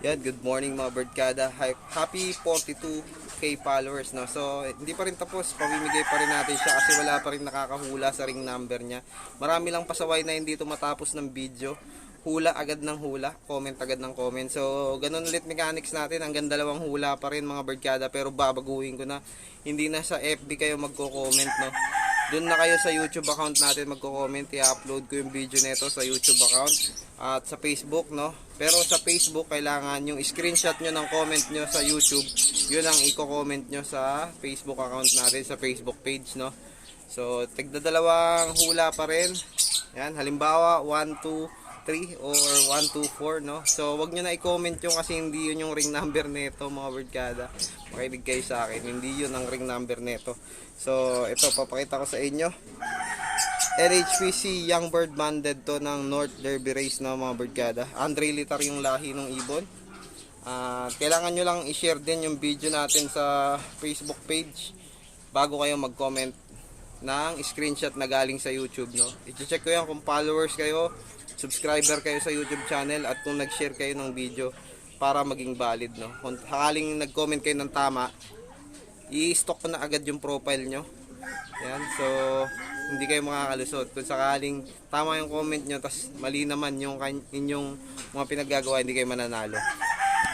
Yan, good morning mga birdkada. Happy 42k followers, no? So, hindi pa rin tapos. Pamimigay pa rin natin siya kasi wala pa rin nakakahula sa ring number niya. Marami lang pasaway na hindi matapos ng video. Hula agad ng hula, comment agad ng comment. So, ganun ulit mechanics natin. Hanggang dalawang hula pa rin mga birdkada. Pero babaguhin ko na. Hindi na sa FB kayo magko-comment, no? Doon na kayo sa YouTube account natin magko-comment, i-upload ko yung video nito sa YouTube account at sa Facebook, no? Pero sa Facebook, kailangan yung screenshot nyo ng comment nyo sa YouTube, yun ang i-comment nyo sa Facebook account natin, sa Facebook page, no? So, tigda dalawang hula pa rin. Yan, halimbawa, 1, 2, 3 or 1, 2, 4, no? So, wag nyo na i-comment yung kasi hindi yun yung ring number nito, mga wordkada. Makinig kayo sa akin, hindi yun ang ring number nito. So, ito, papakita ko sa inyo. NHPC Young Bird Banded to ng North Derby Race na mga birdkada. Andre Litar yung lahi ng ibon. Ah, kailangan nyo lang i-share din yung video natin sa Facebook page bago kayo mag-comment ng screenshot na galing sa YouTube, no? I-check ko yan kung followers kayo, subscriber kayo sa YouTube channel at kung nag-share kayo ng video para maging valid, no? Kung hakaling nag-comment kayo ng tama, i-stock ko na agad yung profile nyo. Yan, so hindi kayo makakalusot. Kung sakaling tama yung comment nyo, tas mali naman yung inyong mga pinaggagawa, hindi kayo mananalo.